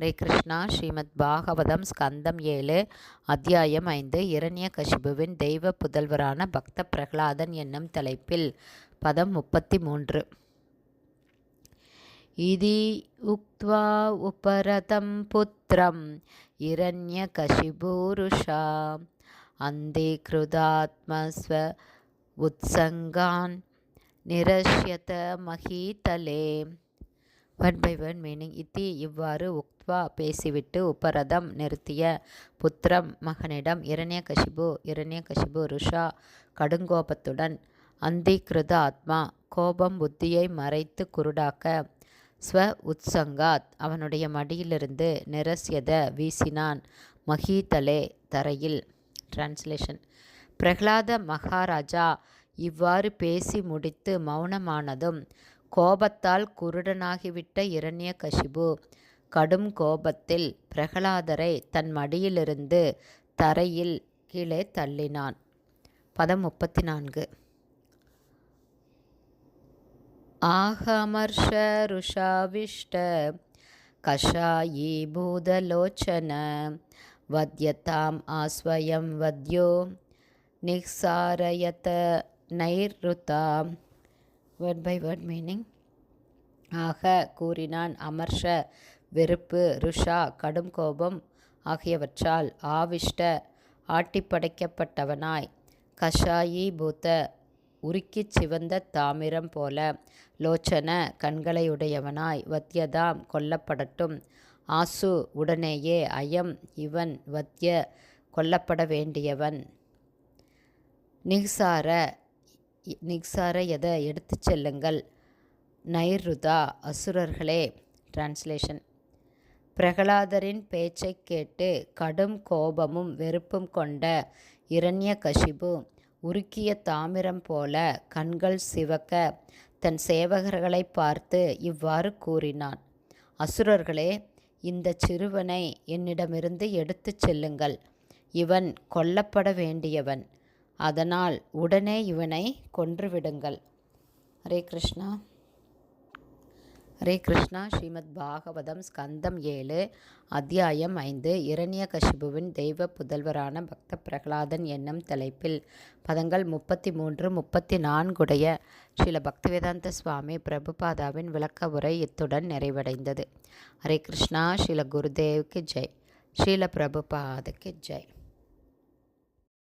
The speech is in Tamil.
ஹரே கிருஷ்ணா. ஸ்ரீமத் பாகவதம் ஸ்கந்தம் ஏழு அத்தியாயம் ஐந்து இரண்ய கசிபுவின் தெய்வ புதல்வரான பக்த பிரகலாதன் என்னும் தலைப்பில் பதம் முப்பத்தி மூன்று இதி உக்த்வா உபரதம் புத்திரம் இரண்ய கசிபூருஷா அந்தே கிருதாத்மஸ்வ உத்சங்கான் நிரஷ்யத மகீதலே. ஒன் பை ஒன் மீனிங் இத்தி இவ்வாறு உக்த்வா பேசிவிட்டு உப்பரதம் நிறுத்திய புத்திரம் மகனிடம் இரண்ய கஷிபு இரண்ய கஷிபு ருஷா கடுங்கோபத்துடன் அந்திகிருத ஆத்மா கோபம் புத்தியை மறைத்து குருடாக்க ஸ்வ உத்சங்காத் அவனுடைய மடியிலிருந்து நிரசியத வீசினான் மஹீதலே தரையில். டிரான்ஸ்லேஷன் பிரகலாத மகாராஜா இவ்வாறு பேசி முடித்து மௌனமானதும் கோபத்தால் குருடனாகிவிட்ட இரண்ய கசிபு கடும் கோபத்தில் பிரகலாதரை தன் மடியிலிருந்து தரையில் கீழே தள்ளினான். பதம் முப்பத்தி நான்கு ஆகமர்ஷ ருஷாவிஷ்ட கஷாயி பூதலோச்சன வத்யதாம் ஆஸ்வயம் வத்யோ நிக்சாரயத நைருதா வேர்ட் பை வேர்ட் மீனிங் ஆக கூறினான் அமர்ஷ வெறுப்பு ருஷா கடும் கோபம் ஆகியவற்றால் ஆவிஷ்ட ஆட்டிப்படைக்கப்பட்டவனாய் கஷாயி பூத்த உருக்கிச் சிவந்த தாமிரம் போல லோச்சன கண்களையுடையவனாய் வத்தியதாம் கொல்லப்படட்டும். ஆசு உடனேயே அயம் இவன் வத்திய கொல்லப்பட வேண்டியவன். நிசார நிக்சார எதை எடுத்து செல்லுங்கள்? நைருதா அசுரர்களே. டிரான்ஸ்லேஷன் பிரகலாதரின் பேச்சை கேட்டு கடும் கோபமும் வெறுப்பும் கொண்ட இரண்ய கஷிபு உருக்கிய தாமிரம் போல கண்கள் சிவக்க தன் சேவகர்களை பார்த்து இவ்வாறு கூறினான். அசுரர்களே இந்த சிறுவனை என்னிடமிருந்து எடுத்துச் செல்லுங்கள். இவன் கொல்லப்பட வேண்டியவன். அதனால் உடனே இவனை கொன்றுவிடுங்கள். ஹரே கிருஷ்ணா. ஹரே கிருஷ்ணா. ஸ்ரீமத் பாகவதம் ஸ்கந்தம் ஏழு அத்தியாயம் ஐந்து இரணிய கஷிபுவின் தெய்வ புதல்வரான பக்த பிரகலாதன் என்னும் தலைப்பில் பதங்கள் முப்பத்தி மூன்று முப்பத்தி நான்குடைய ஸ்ரீல பக்திவேதாந்த சுவாமி பிரபுபாதாவின் விளக்க உரை இத்துடன் நிறைவடைந்தது. ஹரே கிருஷ்ணா. ஸ்ரீல குருதேவுக்கு ஜெய். ஸ்ரீல பிரபுபாதுக்கு ஜெய்.